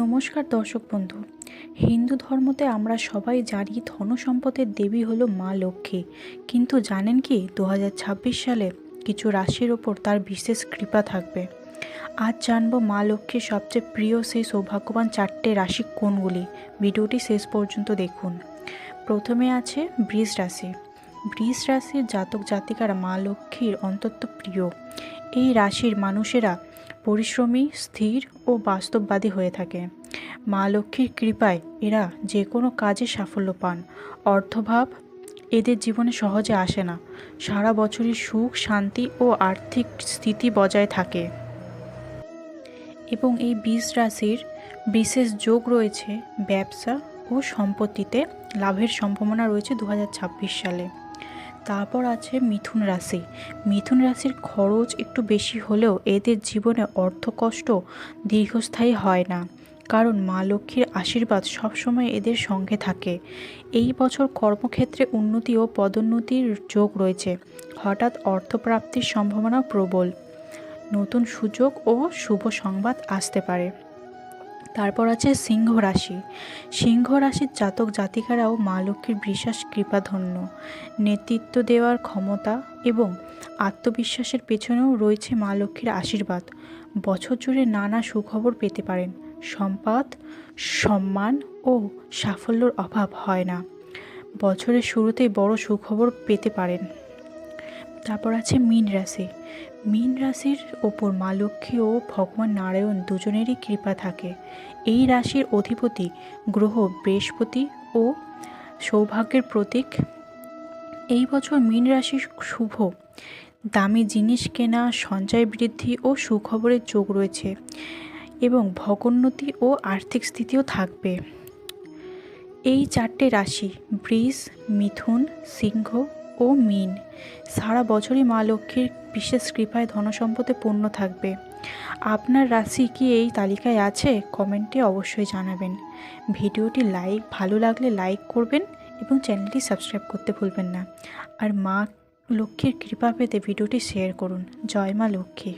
নমস্কার দর্শক বন্ধু। হিন্দু ধর্মতে আমরা সবাই জানি ধন সম্পদের দেবী হলো মা লক্ষ্মী। কিন্তু জানেন কি দু হাজার ছাব্বিশ সালে কিছু রাশির ওপর তার বিশেষ কৃপা থাকবে। আজ জানব মা লক্ষ্মীর সবচেয়ে প্রিয় সেই সৌভাগ্যবান চারটে রাশি কোনগুলি? ভিডিওটি শেষ পর্যন্ত দেখুন। প্রথমে আছে বৃষ রাশি। বৃষ রাশির জাতক জাতিকারা মা লক্ষ্মীর অন্তত প্রিয়। এই রাশির মানুষেরা পরিশ্রমী, স্থির ও বাস্তববাদী হয়ে থাকে। মা লক্ষ্মীর কৃপায় এরা যে কোনো কাজে সাফল্য পান। অর্থভাব এদের জীবনে সহজে আসে না। সারা বছরই সুখ, শান্তি ও আর্থিক স্থিতি বজায় থাকে। এবং এই বীজ রাশির বিশেষ যোগ রয়েছে ব্যবসা ও সম্পত্তিতে। লাভের সম্ভাবনা রয়েছে দু হাজার ছাব্বিশ সালে। তারপর আছে মিথুন রাশি। মিথুন রাশির খরচ একটু বেশি হলেও এদের জীবনে অর্থকষ্ট দীর্ঘস্থায়ী হয় না। কারণ মা লক্ষ্মীর আশীর্বাদ সবসময় এদের সঙ্গে থাকে। এই বছর কর্মক্ষেত্রে উন্নতি ও পদোন্নতির যোগ রয়েছে। হঠাৎ অর্থপ্রাপ্তির সম্ভাবনা প্রবল। নতুন সুযোগ ও শুভ সংবাদ আসতে পারে। তারপর আছে সিংহ রাশি। সিংহ রাশির জাতক জাতিকারাও মা লক্ষ্মীর বিশ্বাস কৃপাধন্য, নেতৃত্ব দেওয়ার ক্ষমতা এবং আত্মবিশ্বাসের পেছনেও রয়েছে মা লক্ষ্মীর আশীর্বাদ। বছর জুড়ে নানা সুখবর পেতে পারেন। সম্পদ, সম্মান ও সাফল্যর অভাব হয় না। বছরের শুরুতেই বড় সুখবর পেতে পারেন। তারপর আছে মীন রাশি। মীন রাশির ওপর মা লক্ষ্মী ও ভগবান নারায়ণ দুজনেরই কৃপা থাকে। এই রাশির অধিপতি গ্রহ বৃহস্পতি ও সৌভাগ্যের প্রতীক। এই বছর মীন রাশি শুভ। দামি জিনিস কেনা, সঞ্চয় বৃদ্ধি ও সুখবরের যোগ রয়েছে এবং ভগোন্নতি ও আর্থিক স্থিতিও থাকবে। এই চারটে রাশি, বৃষ, মিথুন, সিংহ ও মিন। সারা বছরই মা লক্ষ্মীর বিশেষ কৃপায় ধনসম্পদে পূর্ণ থাকবে। আপনার রাশি কি এই তালিকায় আছে? কমেন্টে অবশ্যই জানাবেন। ভিডিওটি লাইক, ভালো লাগলে লাইক করবেন এবং চ্যানেলটি সাবস্ক্রাইব করতে ভুলবেন না। আর মা লক্ষ্মীর কৃপা পেতে ভিডিওটি শেয়ার করুন। জয় মা লক্ষ্মী।